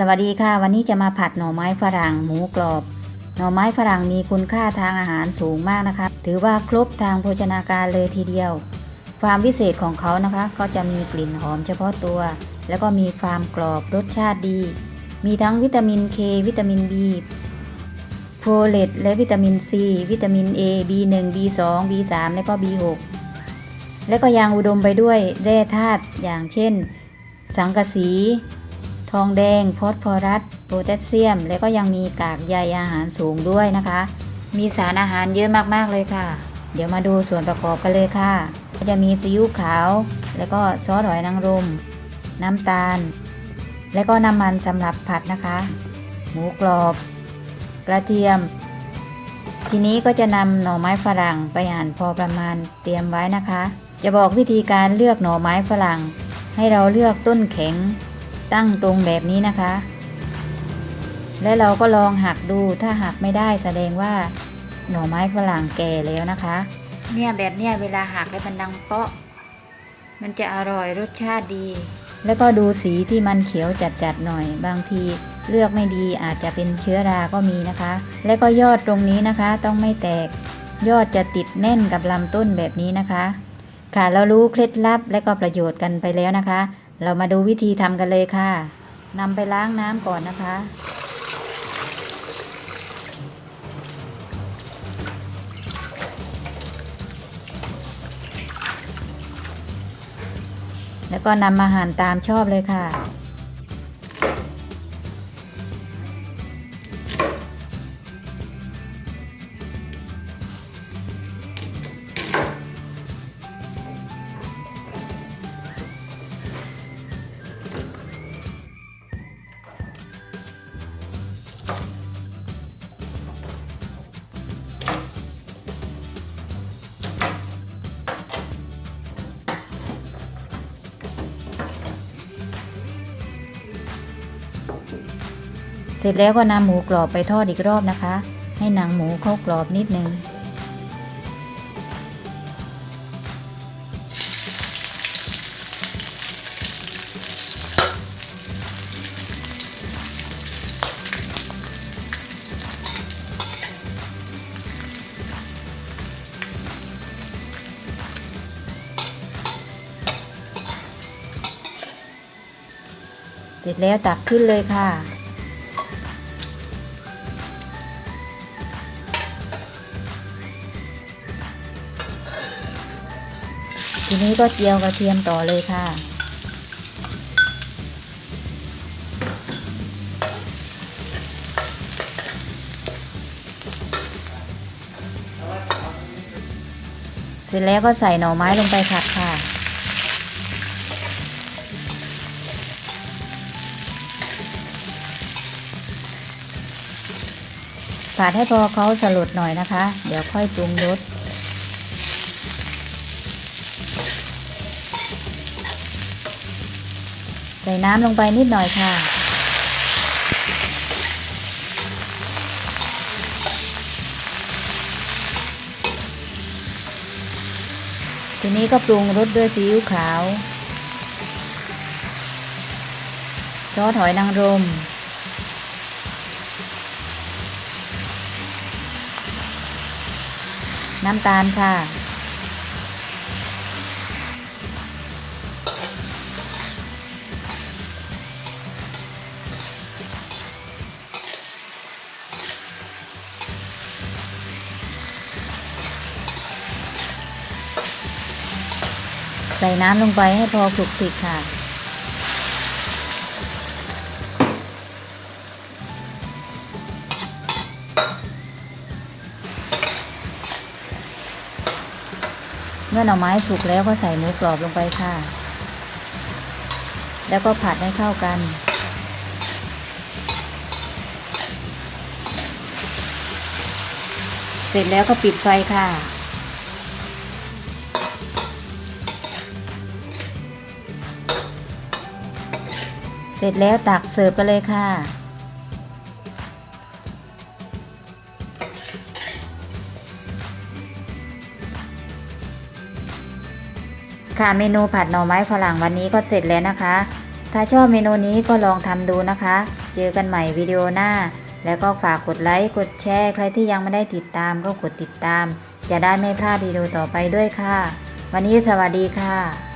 สวัสดีค่ะ วันนี้จะมาผัดหน่อไม้ฝรั่งหมูกรอบ หน่อไม้ฝรั่งมีคุณค่าทางอาหารสูงมากนะคะ ถือว่าครบทางโภชนาการเลยทีเดียว ความพิเศษของเขานะคะ ก็จะมีกลิ่นหอมเฉพาะตัว แล้วก็มีความกรอบรสชาติดี มีทั้งวิตามิน K วิตามิน B โฟเลตและวิตามิน C วิตามิน A B1 B2 B3 และก็ B6 และก็ยังอุดมไปด้วยแร่ธาตุอย่างเช่น สังกะสี ทองแดงฟอสฟอรัสโพแทสเซียม และก็ยังมีกากใยอาหารสูงด้วยนะคะ มีสารอาหารเยอะมากๆเลยค่ะ เดี๋ยวมาดูส่วนประกอบกันเลยค่ะก็จะมีซีอิ๊วขาว แล้วก็ซอสหอยนางรม น้ำตาล และก็น้ำมันสำหรับผัดนะคะ หมูกรอบ กระเทียม ทีนี้ก็จะนำหน่อไม้ฝรั่งไปหั่นพอประมาณเตรียมไว้นะคะ จะบอกวิธีการเลือกหน่อไม้ฝรั่ง ให้เราเลือกต้นแข็ง ตั้งตรงแบบนี้นะคะ และเราก็ลองหักดูถ้าหักไม่ได้แสดงว่าหน่อไม้ฝรั่งแก่แล้วนะคะ เนี่ยแบบเนี้ยเวลาหักแล้วมันดังเปาะ มันจะอร่อยรสชาติดี แล้วก็ดูสีที่มันเขียวจัดๆหน่อย บางทีเลือกไม่ดีอาจจะเป็นเชื้อราก็มีนะคะ และก็ยอดตรงนี้นะคะ ต้องไม่แตก ยอดจะติดแน่นกับลำต้นแบบนี้นะคะ ค่ะเรารู้เคล็ดลับและก็ประโยชน์กันไปแล้วนะคะ เรามาดูวิธีทำกันเลยค่ะนำไปล้างน้ำก่อนนะคะ แล้วก็นำมาหั่นตามชอบเลยค่ะ เสร็จแล้วก็นำหมูกรอบไปทอดอีกรอบนะคะ ให้หนังหมูเข้ากรอบนิดนึง เสร็จแล้วตักขึ้นเลยค่ะ ทีนี้ก็เจียวกระเทียมต่อเลยค่ะ เสร็จแล้วก็ใส่หน่อไม้ลงไปผัดค่ะผัดให้พอเขาสลดหน่อยนะคะ เดี๋ยวค่อยปรุงรส ใส่น้ำลงไปนิดหน่อยค่ะ ทีนี้ก็ปรุงรสด้วยซีอิ๊วขาว ซอสหอยนางรม น้ำตาลค่ะ ใส่น้ำลงไปให้พอคลุกคลิกค่ะ เมื่อหน่อไม้สุกแล้วก็ใส่หมูกรอบลงไปค่ะ แล้วก็ผัดให้เข้ากันเสร็จแล้วก็ปิดไฟค่ะ เสร็จแล้วตักเสิร์ฟกันเลยค่ะ ค่ะเมนูผัดหน่อไม้ฝรั่งวันนี้ก็เสร็จแล้วนะคะ ถ้าชอบเมนูนี้ก็ลองทำดูนะคะจะเจอกันใหม่วิดีโอหน้า แล้วก็ฝากกดไลค์กดแชร์ใครที่ยังไม่ได้ติดตามก็กดติดตาม จะได้ไม่พลาดวิดีโอต่อไปด้วยค่ะ วันนี้สวัสดีค่ะ